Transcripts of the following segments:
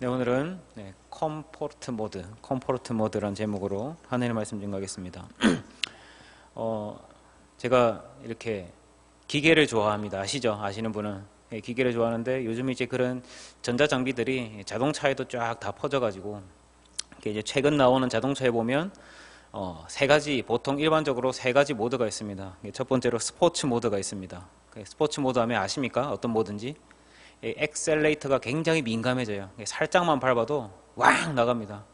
네, 오늘은 네, 컴포트 모드, 컴포트 모드라는 제목으로 하나님의 말씀 증거하겠습니다. 어, 제가 이렇게 기계를 좋아합니다. 아시죠? 아시는 분은 예, 기계를 좋아하는데 요즘 이제 그런 전자 장비들이 자동차에도 쫙 다 퍼져가지고 이제 최근 나오는 자동차에 보면 어, 세 가지 보통 일반적으로 세 가지 모드가 있습니다. 예, 첫 번째로 스포츠 모드가 있습니다. 그 스포츠 모드 하면 아십니까? 어떤 모드인지? 이 엑셀레이터가 굉장히 민감해져요. 살짝만 밟아도 왕 나갑니다.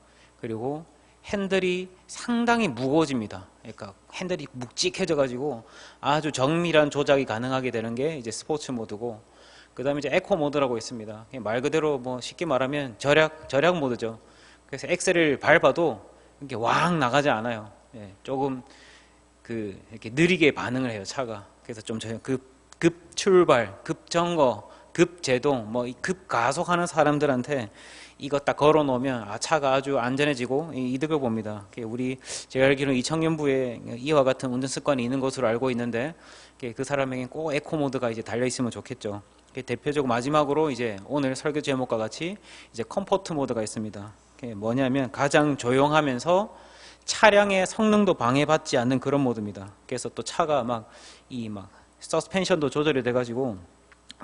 그리고 핸들이 상당히 무거워집니다. 그러니까 핸들이 묵직해져 가지고 아주 정밀한 조작이 가능하게 되는 게 이제 스포츠 모드고 그다음에 이제 에코 모드라고 있습니다. 말 그대로 뭐 쉽게 말하면 절약 절약 모드죠. 그래서 엑셀을 밟아도 이렇게 왕 나가지 않아요. 예, 조금 그 이렇게 느리게 반응을 해요 차가. 그래서 좀급 급 출발, 급 점거, 급 제동, 뭐 급 가속하는 사람들한테 이거 딱 걸어 놓으면 아 차가 아주 안전해지고 이 이득을 봅니다. 우리 제가 알기로는 이 청년부에 이와 같은 운전 습관이 있는 것으로 알고 있는데 그 사람에겐 꼭 에코 모드가 이제 달려 있으면 좋겠죠. 대표적으로 마지막으로 이제 오늘 설교 제목과 같이 이제 컴포트 모드가 있습니다. 뭐냐면 가장 조용하면서 차량의 성능도 방해받지 않는 그런 모드입니다. 그래서 또 차가 막 이막 서스펜션도 조절이 돼가지고 어,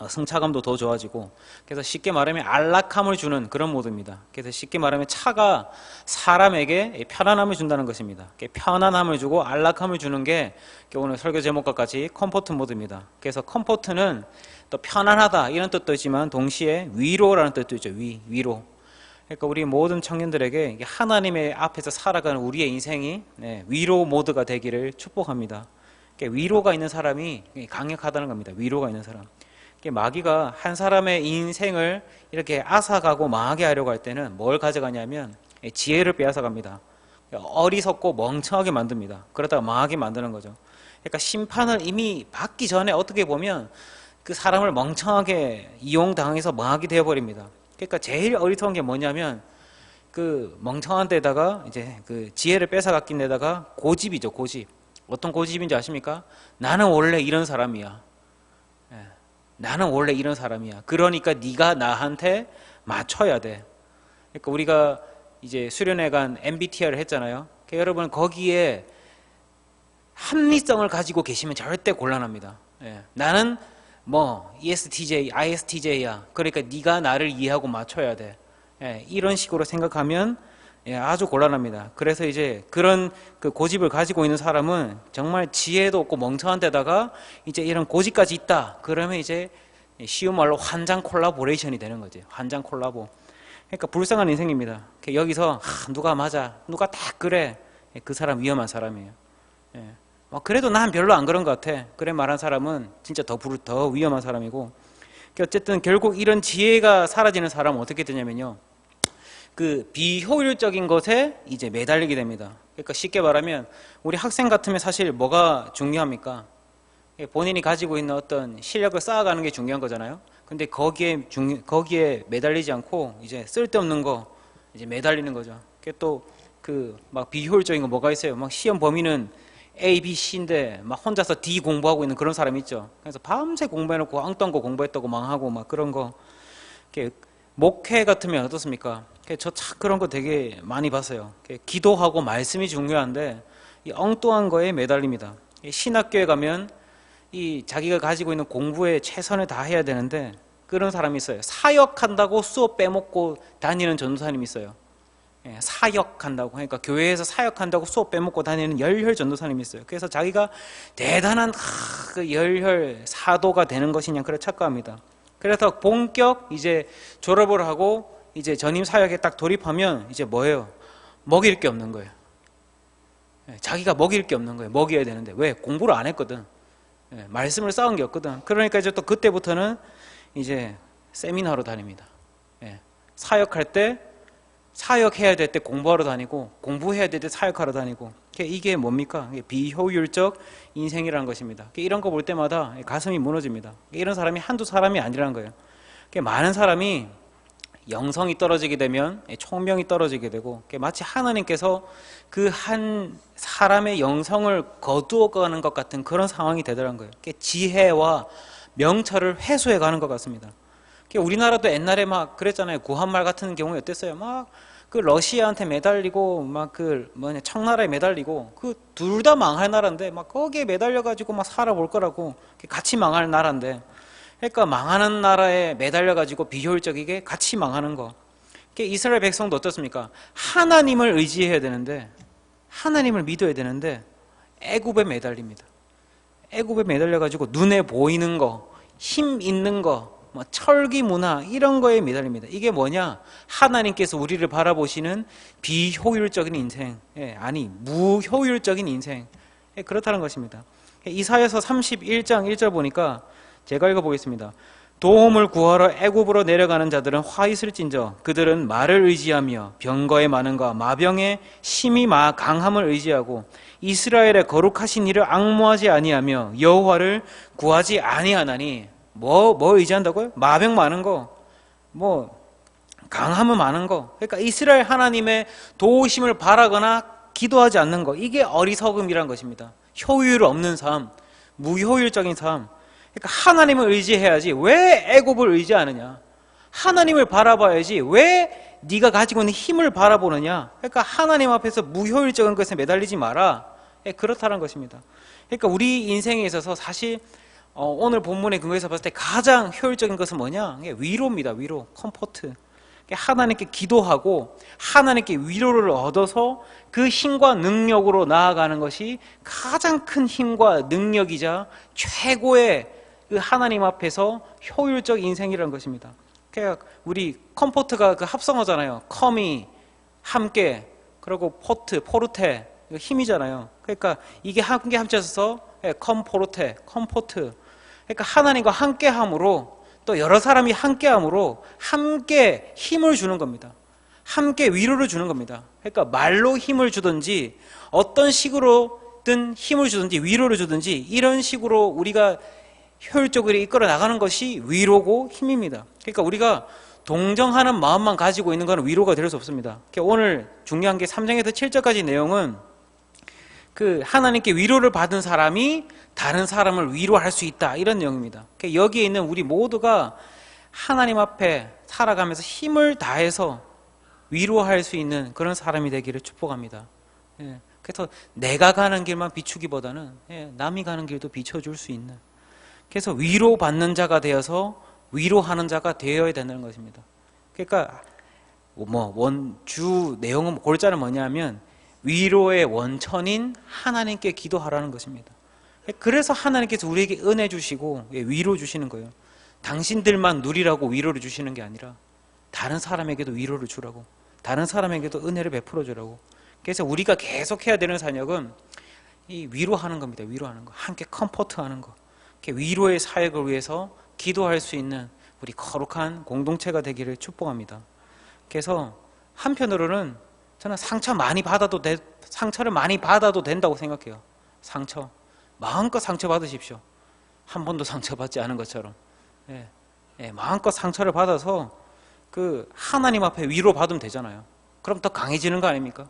승차감도 더 좋아지고 그래서 쉽게 말하면 안락함을 주는 그런 모드입니다. 그래서 쉽게 말하면 차가 사람에게 편안함을 준다는 것입니다. 편안함을 주고 안락함을 주는 게 오늘 설교 제목과 같이 컴포트 모드입니다. 그래서 컴포트는 또 편안하다 이런 뜻도 있지만 동시에 위로라는 뜻도 있죠. 위 위로. 그러니까 우리 모든 청년들에게 하나님의 앞에서 살아가는 우리의 인생이 네, 위로 모드가 되기를 축복합니다. 위로가 있는 사람이 강력하다는 겁니다. 위로가 있는 사람. 마귀가 한 사람의 인생을 이렇게 앗아가고 망하게 하려고 할 때는 뭘 가져가냐면 지혜를 빼앗아 갑니다. 어리석고 멍청하게 만듭니다. 그러다가 망하게 만드는 거죠. 그러니까 심판을 이미 받기 전에 어떻게 보면 그 사람을 멍청하게 이용당해서 망하게 되어버립니다. 그러니까 제일 어리석은 게 뭐냐면 그 멍청한 데다가 이제 그 지혜를 뺏어갔긴 데다가 고집이죠, 고집. 어떤 고집인지 아십니까? 나는 원래 이런 사람이야. 예. 나는 원래 이런 사람이야. 그러니까 네가 나한테 맞춰야 돼. 그러니까 우리가 이제 수련회 간 MBTI를 했잖아요. 그러니까 여러분 거기에 합리성을 가지고 계시면 절대 곤란합니다. 예. 나는 뭐 ESTJ, ISTJ야. 그러니까 네가 나를 이해하고 맞춰야 돼. 예. 이런 식으로 생각하면 예, 아주 곤란합니다. 그래서 이제 그런 그 고집을 가지고 있는 사람은 정말 지혜도 없고 멍청한 데다가 이제 이런 고집까지 있다. 그러면 이제 쉬운 말로 환장 콜라보레이션이 되는 거죠. 환장 콜라보. 그러니까 불쌍한 인생입니다. 여기서 아, 누가 맞아, 누가 다 그래. 예, 그 사람 위험한 사람이에요. 예. 뭐 그래도 난 별로 안 그런 것 같아. 그래 말한 사람은 진짜 더, 부르, 더 위험한 사람이고. 어쨌든 결국 이런 지혜가 사라지는 사람은 어떻게 되냐면요. 그 비효율적인 것에 이제 매달리게 됩니다. 그러니까 쉽게 말하면 우리 학생 같으면 사실 뭐가 중요합니까? 본인이 가지고 있는 어떤 실력을 쌓아가는 게 중요한 거잖아요. 근데 거기에 중 거기에 매달리지 않고 이제 쓸데없는 거 이제 매달리는 거죠. 또그 막 비효율적인 거 뭐가 있어요? 막 시험 범위는 A, B, C인데 막 혼자서 D 공부하고 있는 그런 사람 있죠. 그래서 밤새 공부해놓고 엉뚱한 거 공부했다고 망하고 막 그런 거. 목회 같으면 어떻습니까? 저 참 그런 거 되게 많이 봤어요. 기도하고 말씀이 중요한데 이 엉뚱한 거에 매달립니다. 신학교에 가면 이 자기가 가지고 있는 공부에 최선을 다해야 되는데 그런 사람이 있어요. 사역한다고 수업 빼먹고 다니는 전도사님 있어요. 예, 사역한다고 그러니까 교회에서 사역한다고 수업 빼먹고 다니는 열혈 전도사님이 있어요. 그래서 자기가 대단한 하, 그 열혈 사도가 되는 것이냐 그래 착각합니다. 그래서 본격 이제 졸업을 하고 이제 전임 사역에 딱 돌입하면 이제 뭐예요? 먹일 게 없는 거예요. 예, 자기가 먹일 게 없는 거예요. 먹여야 되는데 왜 공부를 안 했거든. 예, 말씀을 쌓은 게 없거든. 그러니까 이제 또 그때부터는 이제 세미나로 다닙니다. 예, 사역할 때 사역해야 될 때 공부하러 다니고 공부해야 될 때 사역하러 다니고 이게 뭡니까? 비효율적 인생이라는 것입니다. 이런 거 볼 때마다 가슴이 무너집니다. 이런 사람이 한두 사람이 아니라는 거예요. 많은 사람이 영성이 떨어지게 되면 총명이 떨어지게 되고 마치 하나님께서 그 한 사람의 영성을 거두어 가는 것 같은 그런 상황이 되더란 거예요. 지혜와 명철을 회수해 가는 것 같습니다. 우리나라도 옛날에 막 그랬잖아요. 구한말 같은 경우에 어땠어요? 막 그 러시아한테 매달리고 막 그 뭐냐 청나라에 매달리고 그 둘 다 망할 나라인데 막 거기에 매달려 가지고 막 살아볼 거라고 같이 망할 나라인데 그러니까 망하는 나라에 매달려 가지고 비효율적이게 같이 망하는 거. 이스라엘 백성도 어떻습니까? 하나님을 의지해야 되는데 하나님을 믿어야 되는데 애굽에 매달립니다. 애굽에 매달려 가지고 눈에 보이는 거, 힘 있는 거, 뭐 철기 문화 이런 거에 매달립니다. 이게 뭐냐? 하나님께서 우리를 바라보시는 비효율적인 인생, 예, 아니 무효율적인 인생, 예, 그렇다는 것입니다. 이사야서 31장 1절 보니까 제가 읽어보겠습니다. 도움을 구하러 애굽으로 내려가는 자들은 화 있을진저 그들은 말을 의지하며 병거의 많은가 마병의 심히 마 강함을 의지하고 이스라엘의 거룩하신 이를 악모하지 아니하며 여호와를 구하지 아니하나니 뭐, 뭐 의지한다고요? 마병 많은 거, 뭐, 강함은 많은 거. 그러니까 이스라엘 하나님의 도우심을 바라거나 기도하지 않는 거. 이게 어리석음이란 것입니다. 효율 없는 삶, 무효율적인 삶. 그러니까 하나님을 의지해야지 왜 애굽을 의지하느냐? 하나님을 바라봐야지 왜 네가 가지고 있는 힘을 바라보느냐? 그러니까 하나님 앞에서 무효율적인 것에 매달리지 마라. 예, 그렇다는 것입니다. 그러니까 우리 인생에 있어서 사실 어, 오늘 본문의 근거에서 봤을 때 가장 효율적인 것은 뭐냐? 위로입니다. 위로, 컴포트. 하나님께 기도하고 하나님께 위로를 얻어서 그 힘과 능력으로 나아가는 것이 가장 큰 힘과 능력이자 최고의 그 하나님 앞에서 효율적 인생이라는 것입니다. 그러니까 우리 컴포트가 그 합성어잖아요. 컴이 함께 그리고 포트, 포르테 힘이잖아요. 그러니까 이게 함께 합쳐서 예, 컴포르테, 컴포트. 그러니까 하나님과 함께함으로 또 여러 사람이 함께함으로 함께 힘을 주는 겁니다. 함께 위로를 주는 겁니다. 그러니까 말로 힘을 주든지 어떤 식으로든 힘을 주든지 위로를 주든지 이런 식으로 우리가 효율적으로 이끌어 나가는 것이 위로고 힘입니다. 그러니까 우리가 동정하는 마음만 가지고 있는 것은 위로가 될 수 없습니다. 그러니까 오늘 중요한 게 3장에서 7절까지 내용은 그 하나님께 위로를 받은 사람이 다른 사람을 위로할 수 있다 이런 내용입니다. 그러니까 여기에 있는 우리 모두가 하나님 앞에 살아가면서 힘을 다해서 위로할 수 있는 그런 사람이 되기를 축복합니다. 예, 그래서 내가 가는 길만 비추기보다는 예, 남이 가는 길도 비춰줄 수 있는 그래서 위로받는 자가 되어서 위로하는 자가 되어야 되는 것입니다. 그러니까 뭐 원 주 내용은 골자는 뭐냐면 위로의 원천인 하나님께 기도하라는 것입니다. 그래서 하나님께서 우리에게 은혜 주시고 예, 위로 주시는 거예요. 당신들만 누리라고 위로를 주시는 게 아니라 다른 사람에게도 위로를 주라고 다른 사람에게도 은혜를 베풀어 주라고 그래서 우리가 계속 해야 되는 사역은 이 위로하는 겁니다. 위로하는 거. 함께 컴포트하는 거. 위로의 사역을 위해서 기도할 수 있는 우리 거룩한 공동체가 되기를 축복합니다. 그래서 한편으로는 저는 상처 많이 받아도 돼, 상처를 많이 받아도 된다고 생각해요. 상처. 마음껏 상처 받으십시오. 한 번도 상처 받지 않은 것처럼. 예, 예, 마음껏 상처를 받아서 그 하나님 앞에 위로 받으면 되잖아요. 그럼 더 강해지는 거 아닙니까?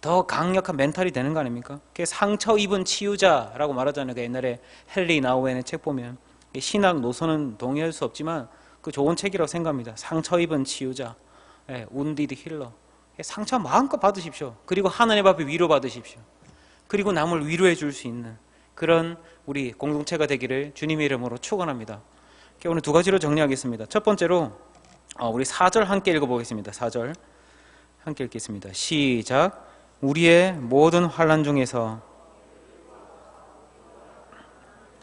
더 강력한 멘탈이 되는 거 아닙니까? 그 상처 입은 치유자라고 말하잖아요. 그 옛날에 헨리 나우엔의 책 보면 신학 노선은 동의할 수 없지만 그 좋은 책이라고 생각합니다. 상처 입은 치유자, 예, 운디드 힐러. 상처 마음껏 받으십시오. 그리고 하나님 앞에 위로 받으십시오. 그리고 남을 위로해 줄 수 있는 그런 우리 공동체가 되기를 주님의 이름으로 축원합니다. 오늘 두 가지로 정리하겠습니다. 첫 번째로 어, 우리 4절 함께 읽어보겠습니다. 4절 함께 읽겠습니다. 시작. 우리의 모든 환란 중에서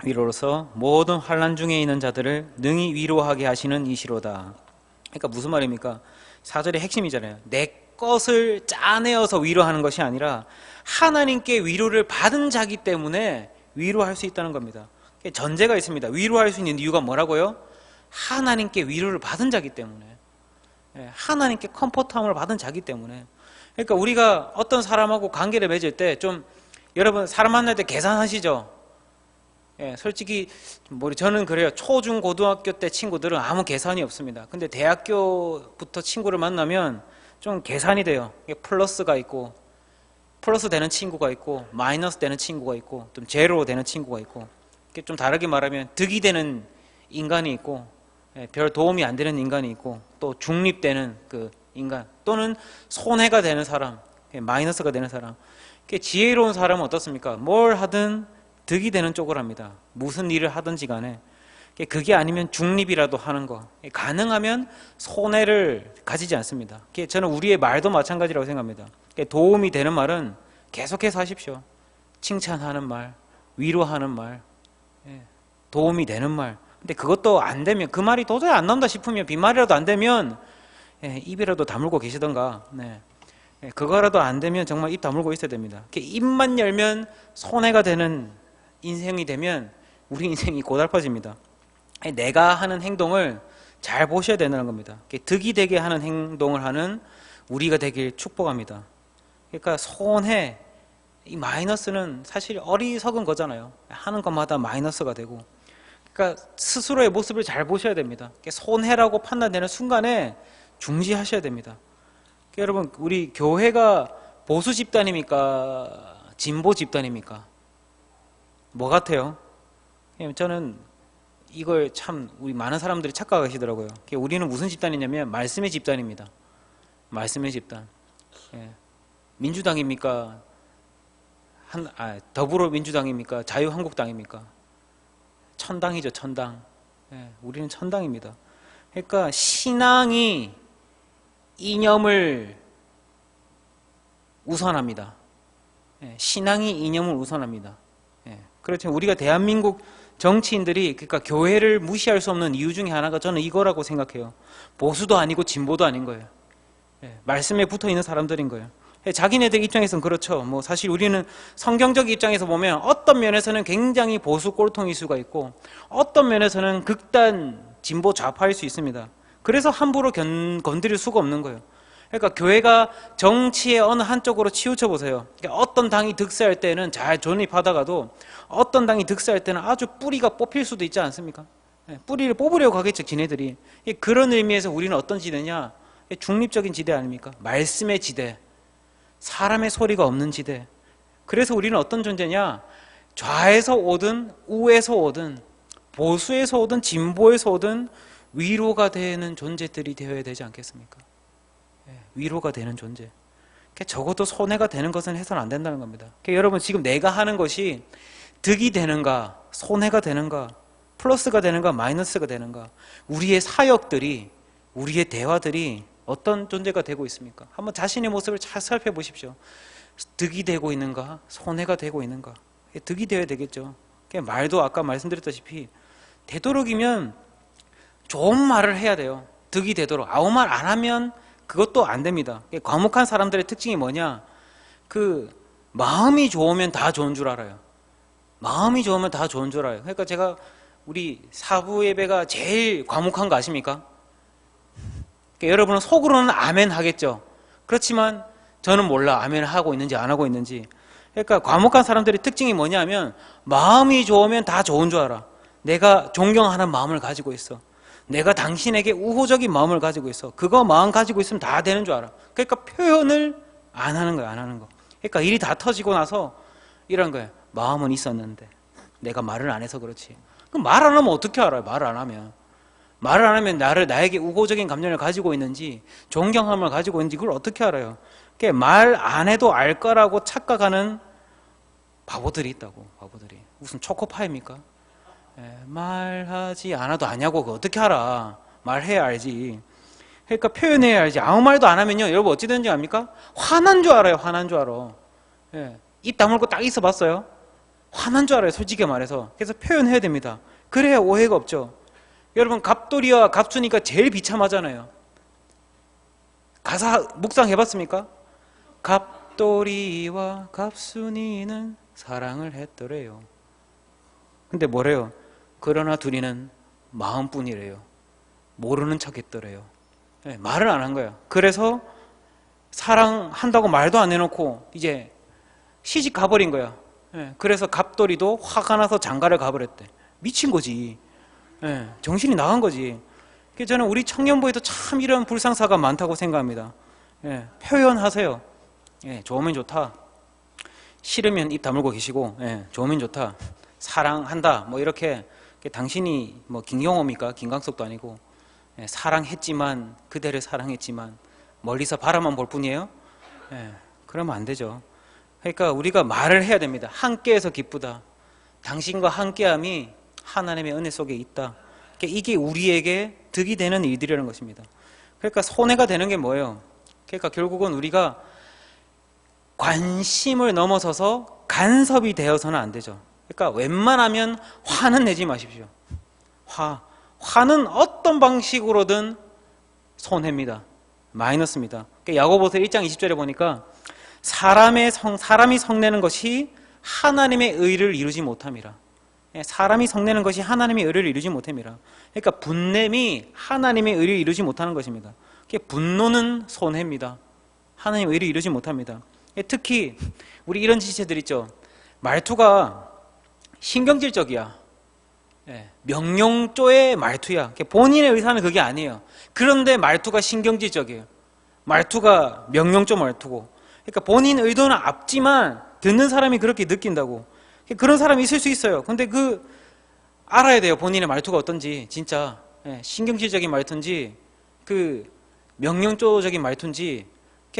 위로로서 모든 환란 중에 있는 자들을 능히 위로하게 하시는 이시로다. 그러니까 무슨 말입니까? 4절의 핵심이잖아요. 내 것을 짜내어서 위로하는 것이 아니라 하나님께 위로를 받은 자기 때문에 위로할 수 있다는 겁니다. 전제가 있습니다. 위로할 수 있는 이유가 뭐라고요? 하나님께 위로를 받은 자기 때문에. 예, 하나님께 컴포트함을 받은 자기 때문에. 그러니까 우리가 어떤 사람하고 관계를 맺을 때 좀 여러분 사람 만날 때 계산하시죠? 예, 솔직히 뭐 저는 그래요. 초중 고등학교 때 친구들은 아무 계산이 없습니다. 근데 대학교부터 친구를 만나면 좀 계산이 돼요. 플러스가 있고 플러스 되는 친구가 있고 마이너스 되는 친구가 있고 좀 제로 되는 친구가 있고 좀 다르게 말하면 득이 되는 인간이 있고 예, 별 도움이 안 되는 인간이 있고 또 중립되는 그 인간 또는 손해가 되는 사람, 예, 마이너스가 되는 사람. 지혜로운 사람은 어떻습니까? 뭘 하든 득이 되는 쪽을 합니다. 무슨 일을 하든지 간에 그게 아니면 중립이라도 하는 거. 예, 가능하면 손해를 가지지 않습니다. 저는 우리의 말도 마찬가지라고 생각합니다. 도움이 되는 말은 계속해서 하십시오. 칭찬하는 말, 위로하는 말, 예, 도움이 되는 말. 근데 그것도 안 되면 그 말이 도저히 안 나온다 싶으면 빈말이라도 안 되면 예, 입이라도 다물고 계시던가. 네. 예, 그거라도 안 되면 정말 입 다물고 있어야 됩니다. 입만 열면 손해가 되는 인생이 되면 우리 인생이 고달퍼집니다. 아니, 내가 하는 행동을 잘 보셔야 되는 겁니다. 득이 되게 하는 행동을 하는 우리가 되길 축복합니다. 그러니까 손해, 이 마이너스는 사실 어리석은 거잖아요. 하는 것마다 마이너스가 되고. 그러니까 스스로의 모습을 잘 보셔야 됩니다. 손해라고 판단되는 순간에 중지하셔야 됩니다. 그러니까 여러분, 우리 교회가 보수 집단입니까? 진보 집단입니까? 뭐 같아요? 예, 저는 이걸 참 우리 많은 사람들이 착각하시더라고요. 우리는 무슨 집단이냐면 말씀의 집단입니다. 말씀의 집단. 예. 민주당입니까? 한, 아, 더불어민주당입니까? 자유한국당입니까? 천당이죠, 천당. 예, 우리는 천당입니다. 그러니까 신앙이 이념을 우선합니다. 예, 신앙이 이념을 우선합니다. 예, 그렇죠. 우리가 대한민국 정치인들이 그러니까 교회를 무시할 수 없는 이유 중에 하나가 저는 이거라고 생각해요. 보수도 아니고 진보도 아닌 거예요. 예, 말씀에 붙어 있는 사람들인 거예요. 예, 자기네들 입장에서는 그렇죠. 뭐 사실 우리는 성경적 입장에서 보면 어떤 면에서는 굉장히 보수 꼴통일 수가 있고 어떤 면에서는 극단 진보 좌파일 수 있습니다. 그래서 함부로 견, 건드릴 수가 없는 거예요. 그러니까 교회가 정치의 어느 한쪽으로 치우쳐 보세요. 그러니까 어떤 당이 득세할 때는 잘 존립하다가도 어떤 당이 득세할 때는 아주 뿌리가 뽑힐 수도 있지 않습니까? 예, 뿌리를 뽑으려고 하겠죠, 지네들이. 예, 그런 의미에서 우리는 어떤 지대냐? 예, 중립적인 지대 아닙니까? 말씀의 지대. 사람의 소리가 없는 지대. 그래서 우리는 어떤 존재냐? 좌에서 오든 우에서 오든 보수에서 오든 진보에서 오든 위로가 되는 존재들이 되어야 되지 않겠습니까? 예, 위로가 되는 존재. 그러니까 적어도 손해가 되는 것은 해서는 안 된다는 겁니다. 그러니까 여러분 지금 내가 하는 것이 득이 되는가, 손해가 되는가, 플러스가 되는가, 마이너스가 되는가, 우리의 사역들이, 우리의 대화들이 어떤 존재가 되고 있습니까? 한번 자신의 모습을 잘 살펴보십시오. 득이 되고 있는가, 손해가 되고 있는가. 득이 되어야 되겠죠. 그러니까 말도 아까 말씀드렸다시피 되도록이면 좋은 말을 해야 돼요. 득이 되도록. 아무 말 안 하면 그것도 안 됩니다. 과묵한 사람들의 특징이 뭐냐? 그 마음이 좋으면 다 좋은 줄 알아요. 마음이 좋으면 다 좋은 줄 알아요. 그러니까 제가 우리 사부 예배가 제일 과묵한 거 아십니까? 그러니까 여러분은 속으로는 아멘 하겠죠. 그렇지만 저는 몰라 아멘 하고 있는지 안 하고 있는지. 그러니까 과묵한 사람들의 특징이 뭐냐면 마음이 좋으면 다 좋은 줄 알아. 내가 존경하는 마음을 가지고 있어. 내가 당신에게 우호적인 마음을 가지고 있어. 그거 마음 가지고 있으면 다 되는 줄 알아. 그러니까 표현을 안 하는 거야, 안 하는 거. 그러니까 일이 다 터지고 나서 이런 거야. 마음은 있었는데 내가 말을 안 해서 그렇지. 그럼 말 안 하면 어떻게 알아요? 말을 안 하면. 말을 안 하면 나를 나에게 우호적인 감정을 가지고 있는지 존경함을 가지고 있는지 그걸 어떻게 알아요? 그러니까 말안 해도 알 거라고 착각하는 바보들이 있다고. 바보들이. 무슨 초코파입니까? 예, 말하지 않아도 아냐고 그거 어떻게 알아? 말해야 알지. 그러니까 표현해야 알지. 아무 말도 안 하면요. 여러분 어찌 되는지 압니까? 화난 줄 알아요. 화난 줄 알아. 예, 입 다물고 딱 있어 봤어요? 화난 줄 알아요. 솔직히 말해서. 그래서 표현해야 됩니다. 그래야 오해가 없죠. 여러분 갑돌이와 갑순이가 제일 비참하잖아요. 가사 묵상 해 봤습니까? 갑돌이와 갑순이는 사랑을 했더래요. 근데 뭐래요? 그러나 둘이는 마음뿐이래요. 모르는 척 했더래요. 네, 말을 안 한 거예요. 그래서 사랑한다고 말도 안 해놓고 이제 시집 가버린 거야. 네, 그래서 갑돌이도 화가 나서 장가를 가버렸대. 미친 거지. 네, 정신이 나간 거지. 저는 우리 청년부에도 참 이런 불상사가 많다고 생각합니다. 예, 표현하세요. 예, 좋으면 좋다. 싫으면 입 다물고 계시고, 예, 좋으면 좋다. 사랑한다. 뭐 이렇게 당신이 뭐 김경호입니까? 김광석도 아니고 예, 사랑했지만 그대를 사랑했지만 멀리서 바라만 볼 뿐이에요. 예, 그러면 안 되죠. 그러니까 우리가 말을 해야 됩니다. 함께해서 기쁘다. 당신과 함께함이 하나님의 은혜 속에 있다. 그러니까 이게 우리에게 득이 되는 일들이라는 것입니다. 그러니까 손해가 되는 게 뭐예요? 그러니까 결국은 우리가 관심을 넘어서서 간섭이 되어서는 안 되죠. 그러니까 웬만하면 화는 내지 마십시오. 화. 화는 어떤 방식으로든 손해입니다. 마이너스입니다. 그러니까 야고보서 1장 20절에 보니까 사람의 성, 사람이 성내는 것이 하나님의 의를 이루지 못함이라. 예, 사람이 성내는 것이 하나님의 의를 이루지 못함이라. 그러니까 분냄이 하나님의 의를 이루지 못하는 것입니다. 그러니까 분노는 손해입니다. 하나님의 의를 이루지 못합니다. 예, 특히 우리 이런 지체들 있죠. 말투가 신경질적이야. 예, 명령조의 말투야. 본인의 의사는 그게 아니에요. 그런데 말투가 신경질적이에요. 말투가 명령조 말투고. 그러니까 본인 의도는 앞지만 듣는 사람이 그렇게 느낀다고. 그런 사람이 있을 수 있어요. 근데 그 알아야 돼요. 본인의 말투가 어떤지. 진짜 예, 신경질적인 말투인지 그 명령조적인 말투인지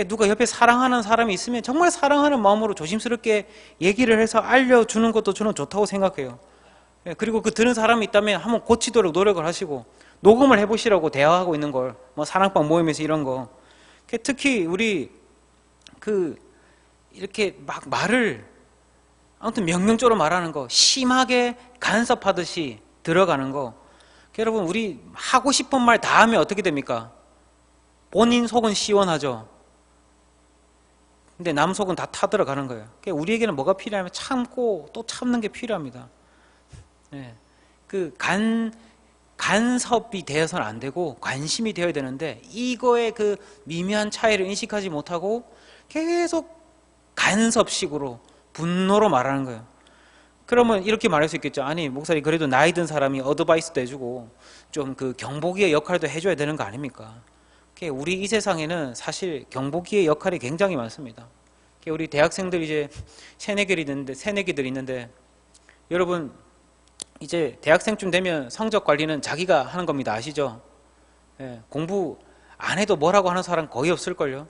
누가 옆에 사랑하는 사람이 있으면 정말 사랑하는 마음으로 조심스럽게 얘기를 해서 알려주는 것도 저는 좋다고 생각해요. 예, 그리고 그 들은 사람이 있다면 한번 고치도록 노력을 하시고 녹음을 해보시라고 대화하고 있는 걸 뭐 사랑방 모임에서 이런 거 특히 우리 그 이렇게 막 말을 아무튼 명령적으로 말하는 거 심하게 간섭하듯이 들어가는 거 여러분 우리 하고 싶은 말 다 하면 어떻게 됩니까? 본인 속은 시원하죠. 근데 남 속은 다 타들어가는 거예요. 그러니까 우리에게는 뭐가 필요하면 참고 또 참는 게 필요합니다. 네. 그간 간섭이 되어서는 안 되고 관심이 되어야 되는데 이거의 그 미묘한 차이를 인식하지 못하고 계속 간섭식으로 분노로 말하는 거예요. 그러면 이렇게 말할 수 있겠죠. 아니 목사님 그래도 나이 든 사람이 어드바이스도 해주고 좀 그 경보기의 역할도 해줘야 되는 거 아닙니까? 우리 이 세상에는 사실 경보기의 역할이 굉장히 많습니다. 우리 대학생들 이제 새내기들이 있는데 새내기들이 있는데 여러분 이제 대학생쯤 되면 성적 관리는 자기가 하는 겁니다. 아시죠? 예, 공부 안 해도 뭐라고 하는 사람 거의 없을걸요.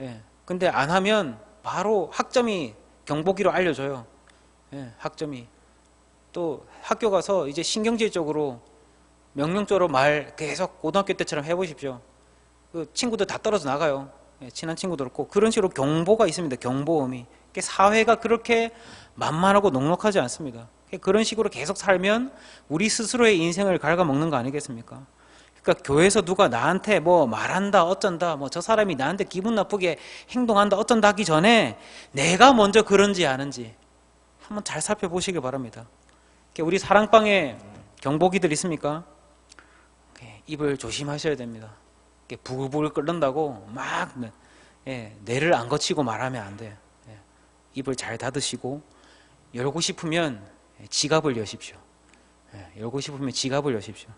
예, 근데 안 하면 바로 학점이 경보기로 알려줘요. 예, 학점이. 또 학교 가서 이제 신경질적으로 명령적으로 말 계속 고등학교 때처럼 해보십시오. 그 친구들 다 떨어져 나가요. 예, 친한 친구들 없고 그런 식으로 경보가 있습니다. 경보음이. 사회가 그렇게 만만하고 넉넉하지 않습니다. 그런 식으로 계속 살면 우리 스스로의 인생을 갉아먹는 거 아니겠습니까? 그러니까 교회에서 누가 나한테 뭐 말한다 어쩐다 뭐 저 사람이 나한테 기분 나쁘게 행동한다 어쩐다 하기 전에 내가 먼저 그런지 아는지 한번 잘 살펴보시기 바랍니다. 우리 사랑방에 경보기들 있습니까? 입을 조심하셔야 됩니다. 부글부글 끓는다고 막 예, 뇌를 안 거치고 말하면 안 돼요. 예, 입을 잘 닫으시고 열고 싶으면 지갑을 여십시오. 예, 열고 싶으면 지갑을 여십시오.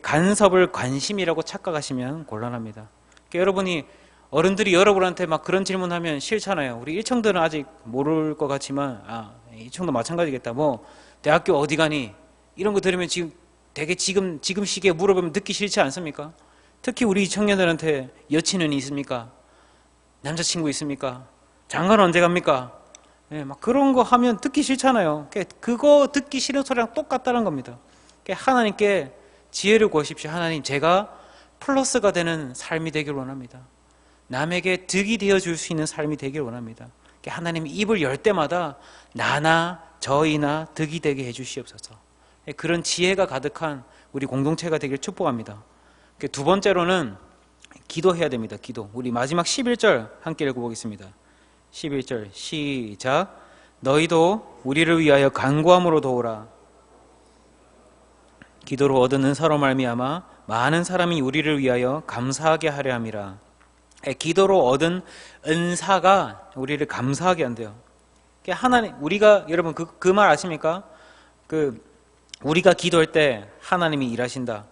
간섭을 관심이라고 착각하시면 곤란합니다. 여러분이 어른들이 여러분한테 막 그런 질문하면 싫잖아요. 우리 일청들은 아직 모를 것 같지만 아, 이청도 마찬가지겠다. 뭐 대학교 어디 가니? 이런 거 들으면 지금 되게 지금 지금 시기에 물어보면 듣기 싫지 않습니까? 특히 우리 청년들한테 여친은 있습니까? 남자친구 있습니까? 장가는 언제 갑니까? 예, 막 그런 거 하면 듣기 싫잖아요. 그거 듣기 싫은 소리랑 똑같다는 겁니다. 하나님께 지혜를 구하십시오. 하나님, 제가 플러스가 되는 삶이 되길 원합니다. 남에게 득이 되어 줄 수 있는 삶이 되길 원합니다. 하나님 입을 열 때마다 나나 저희나 득이 되게 해 주시옵소서. 그런 지혜가 가득한 우리 공동체가 되길 축복합니다. 두 번째로는 기도해야 됩니다. 기도. 우리 마지막 11절 함께 읽어보겠습니다. 11절 시작 너희도 우리를 위하여 간구함으로 도우라 기도로 얻은 은사로 말미암아 많은 사람이 우리를 위하여 감사하게 하려 함이라 예, 기도로 얻은 은사가 우리를 감사하게 한대요. 하나님 우리가 여러분 그 그 말 아십니까? 그 우리가 기도할 때 하나님이 일하신다.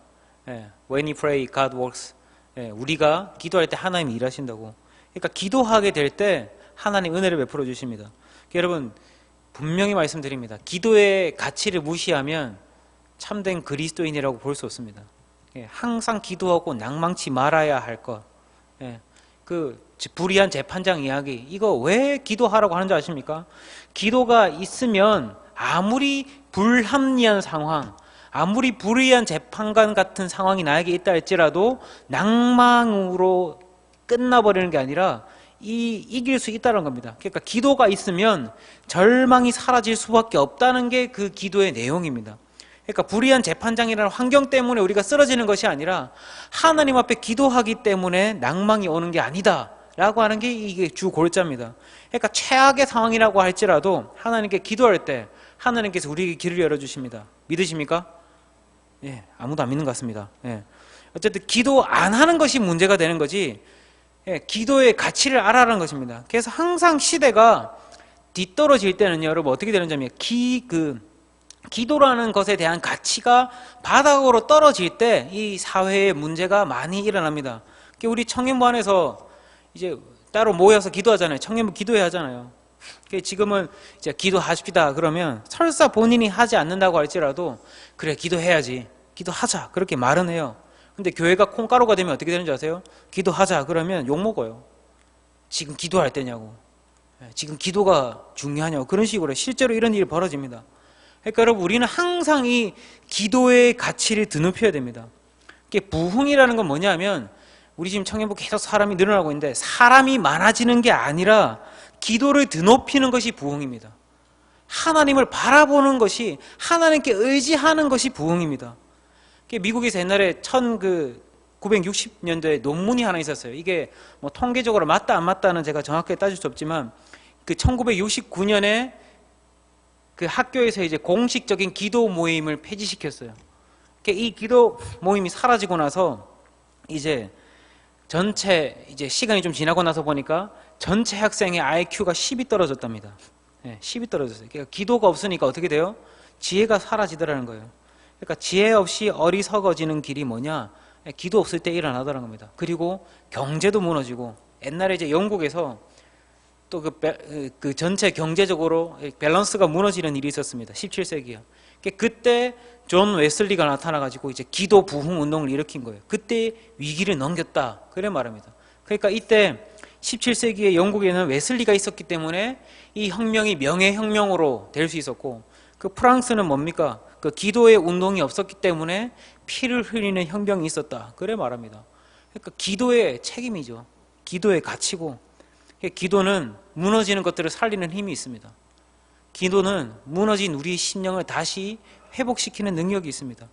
예, when you pray, God works. 예, 우리가 기도할 때 하나님이 일하신다고. 그러니까 기도하게 될 때 하나님 은혜를 베풀어 주십니다. 여러분 분명히 말씀드립니다. 기도의 가치를 무시하면 참된 그리스도인이라고 볼 수 없습니다. 예, 항상 기도하고 낭망치 말아야 할 것. 예, 그 불의한 재판장 이야기 이거 왜 기도하라고 하는지 아십니까? 기도가 있으면 아무리 불합리한 상황, 아무리 불의한 재판관 같은 상황이 나에게 있다 할지라도 낭망으로 끝나버리는 게 아니라 이 이길 수 있다는 겁니다. 그러니까 기도가 있으면 절망이 사라질 수밖에 없다는 게 그 기도의 내용입니다. 그러니까 불의한 재판장이라는 환경 때문에 우리가 쓰러지는 것이 아니라 하나님 앞에 기도하기 때문에 낭망이 오는 게 아니다 라고 하는 게 이게 주 골자입니다. 그러니까 최악의 상황이라고 할지라도 하나님께 기도할 때 하나님께서 우리에게 길을 열어 주십니다. 믿으십니까? 예, 아무도 안 믿는 것 같습니다. 예. 어쨌든 기도 안 하는 것이 문제가 되는 거지. 예, 기도의 가치를 알아라는 것입니다. 그래서 항상 시대가 뒤떨어질 때는요, 여러분 어떻게 되는 점이에요? 기, 그, 기도라는 것에 대한 가치가 바닥으로 떨어질 때 이 사회에 문제가 많이 일어납니다. 그러니까 우리 청년부 안에서 이제 따로 모여서 기도하잖아요. 청년부 기도해야 하잖아요. 지금은 이제 기도하십시다 그러면 설사 본인이 하지 않는다고 할지라도 그래 기도해야지 기도하자 그렇게 말은 해요. 근데 교회가 콩가루가 되면 어떻게 되는지 아세요? 기도하자 그러면 욕 먹어요. 지금 기도할 때냐고. 예, 지금 기도가 중요하냐고 그런 식으로 실제로 이런 일이 벌어집니다. 그러니까 여러분 우리는 항상 이 기도의 가치를 드높여야 됩니다. 부흥이라는 건 뭐냐면 우리 지금 청년부 계속 사람이 늘어나고 있는데 사람이 많아지는 게 아니라 기도를 드높이는 것이 부흥입니다. 하나님을 바라보는 것이 하나님께 의지하는 것이 부흥입니다. 미국에서 옛날에 1960년도에 논문이 하나 있었어요. 이게 뭐 통계적으로 맞다 안 맞다는 제가 정확하게 따질 수 없지만 그 1969년에 그 학교에서 이제 공식적인 기도 모임을 폐지시켰어요. 이 기도 모임이 사라지고 나서 이제 전체 이제 시간이 좀 지나고 나서 보니까 전체 학생의 IQ가 10이 떨어졌답니다. 네, 10이 떨어졌어요. 그러니까 기도가 없으니까 어떻게 돼요? 지혜가 사라지더라는 거예요. 그러니까 지혜 없이 어리석어지는 길이 뭐냐? 기도 없을 때 일어나더라는 겁니다. 그리고 경제도 무너지고 옛날에 이제 영국에서 또그 그 전체 경제적으로 밸런스가 무너지는 일이 있었습니다. 17세기요. 그때 존 웨슬리가 나타나가지고 이제 기도 부흥 운동을 일으킨 거예요. 그때 위기를 넘겼다. 그래 말합니다. 그러니까 이때 17세기에 영국에는 웨슬리가 있었기 때문에 이 혁명이 명예혁명으로 될 수 있었고 그 프랑스는 뭡니까? 그 기도의 운동이 없었기 때문에 피를 흘리는 혁명이 있었다. 그래 말합니다. 그러니까 기도의 책임이죠. 기도의 가치고 기도는 무너지는 것들을 살리는 힘이 있습니다. 기도는 무너진 우리 신령을 다시 회복시키는 능력이 있습니다.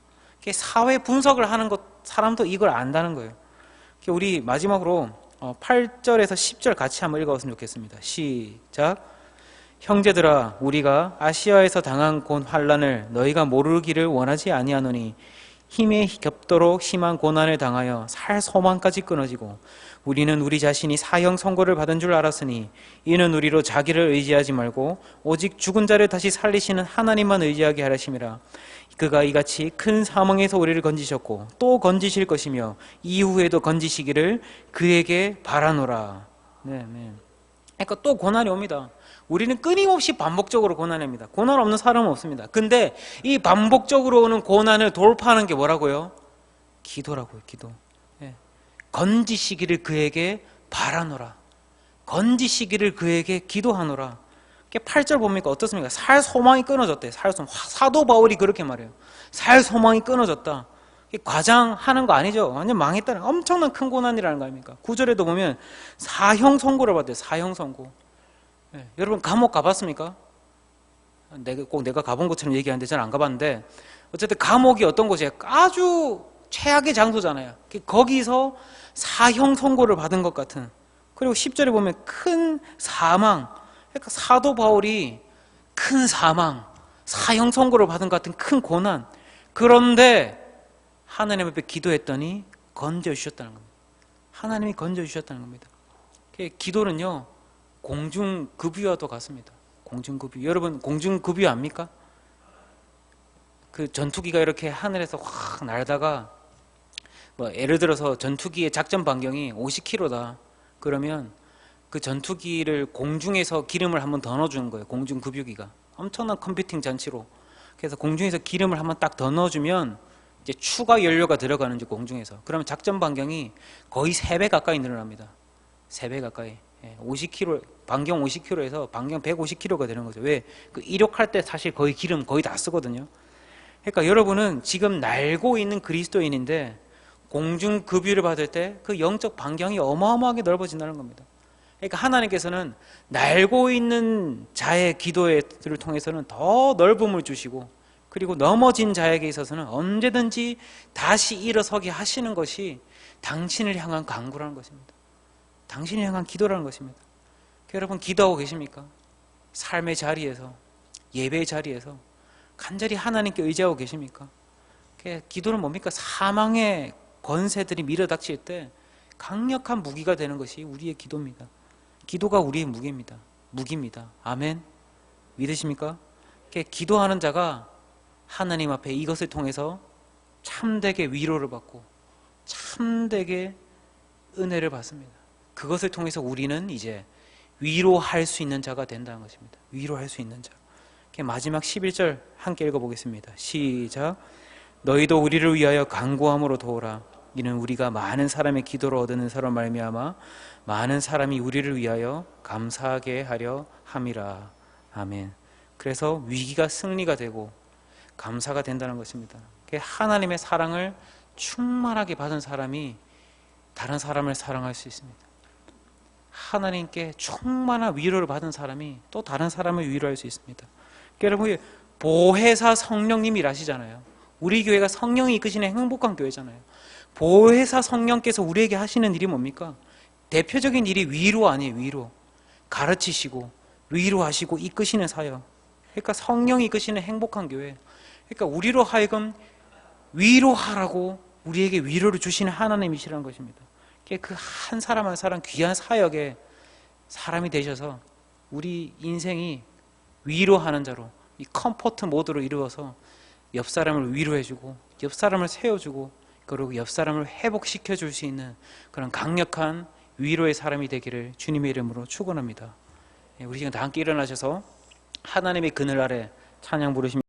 사회 분석을 하는 것 사람도 이걸 안다는 거예요. 우리 마지막으로 8절에서 어, 10절 같이 한번 읽어봤으면 좋겠습니다. 시작. 형제들아 우리가 아시아에서 당한 곤 환란을 너희가 모르기를 원하지 아니하노니 힘에 겹도록 심한 고난을 당하여 살 소망까지 끊어지고 우리는 우리 자신이 사형 선고를 받은 줄 알았으니 이는 우리로 자기를 의지하지 말고 오직 죽은 자를 다시 살리시는 하나님만 의지하게 하라심이라 그가 이같이 큰 사망에서 우리를 건지셨고 또 건지실 것이며 이후에도 건지시기를 그에게 바라노라 네, 네. 그러니까 또 고난이 옵니다 우리는 끊임없이 반복적으로 고난입니다 고난 없는 사람은 없습니다 근데 이 반복적으로 오는 고난을 돌파하는 게 뭐라고요? 기도라고요 기도 건지시기를 그에게 바라노라. 건지시기를 그에게 기도하노라. 8절 봅니까? 어떻습니까? 살 소망이 끊어졌대. 살 소망. 사도 바울이 그렇게 말해요. 살 소망이 끊어졌다. 과장하는 거 아니죠. 완전 망했다는 엄청난 큰 고난이라는 거 아닙니까? 9절에도 보면 사형 선고를 받대요. 사형 선고. 네. 여러분 감옥 가봤습니까? 내가 꼭 내가 가본 것처럼 얘기하는데 저는 안 가봤는데 어쨌든 감옥이 어떤 곳이에요? 아주 최악의 장소잖아요. 거기서 사형 선고를 받은 것 같은. 그리고 10절에 보면 큰 사망. 그러니까 사도 바울이 큰 사망, 사형 선고를 받은 것 같은 큰 고난. 그런데 하나님 앞에 기도했더니 건져 주셨다는 겁니다. 하나님이 건져 주셨다는 겁니다. 기도는요 공중급유와도 같습니다. 공중급유. 여러분 공중급유 압니까? 그 전투기가 이렇게 하늘에서 확 날다가 뭐 예를 들어서 전투기의 작전 반경이 50km다. 그러면 그 전투기를 공중에서 기름을 한번 더 넣어주는 거예요. 공중 급유기가 엄청난 컴퓨팅 장치로. 그래서 공중에서 기름을 한번 딱 더 넣어주면 이제 추가 연료가 들어가는 지 공중에서 그러면 작전 반경이 거의 3배 가까이 늘어납니다. 3배 가까이. 예, 50km 반경 50km에서 반경 150km가 되는 거죠. 왜? 그 이륙할 때 사실 거의 기름 거의 다 쓰거든요. 그러니까 여러분은 지금 날고 있는 그리스도인인데 공중 급유를 받을 때 그 영적 반경이 어마어마하게 넓어진다는 겁니다. 그러니까 하나님께서는 날고 있는 자의 기도를 통해서는 더 넓음을 주시고 그리고 넘어진 자에게 있어서는 언제든지 다시 일어서게 하시는 것이 당신을 향한 강구라는 것입니다. 당신을 향한 기도라는 것입니다. 여러분 기도하고 계십니까? 삶의 자리에서 예배의 자리에서 간절히 하나님께 의지하고 계십니까? 그 기도는 뭡니까? 사망의 권세들이 밀어닥칠 때 강력한 무기가 되는 것이 우리의 기도입니다. 기도가 우리의 무기입니다. 무기입니다. 아멘. 믿으십니까? 그 기도하는 자가 하나님 앞에 이것을 통해서 참되게 위로를 받고 참되게 은혜를 받습니다. 그것을 통해서 우리는 이제 위로할 수 있는 자가 된다는 것입니다. 위로할 수 있는 자. 마지막 11절 함께 읽어보겠습니다. 시작. 너희도 우리를 위하여 간구함으로 도우라. 이는 우리가 많은 사람의 기도를 얻는 사람 말미암아 많은 사람이 우리를 위하여 감사하게 하려 함이라. 아멘. 그래서 위기가 승리가 되고 감사가 된다는 것입니다. 하나님의 사랑을 충만하게 받은 사람이 다른 사람을 사랑할 수 있습니다. 하나님께 충만한 위로를 받은 사람이 또 다른 사람을 위로할 수 있습니다. 여러분 보혜사 성령님이 라시잖아요. 우리 교회가 성령이 이끄시는 행복한 교회잖아요. 보혜사 성령께서 우리에게 하시는 일이 뭡니까? 대표적인 일이 위로 아니에요. 위로. 가르치시고 위로하시고 이끄시는 사역. 그러니까 성령이 이끄시는 행복한 교회. 그러니까 우리로 하여금 위로하라고 우리에게 위로를 주시는 하나님이시라는 것입니다. 그 한 사람 한 사람 귀한 사역에 사람이 되셔서 우리 인생이 위로하는 자로 이 컴포트 모드로 이루어서 옆 사람을 위로해주고 옆 사람을 세워주고 그리고 옆 사람을 회복시켜 줄 수 있는 그런 강력한 위로의 사람이 되기를 주님의 이름으로 축원합니다. 예, 우리 지금 다 함께 일어나셔서 하나님의 그늘 아래 찬양 부르십니다.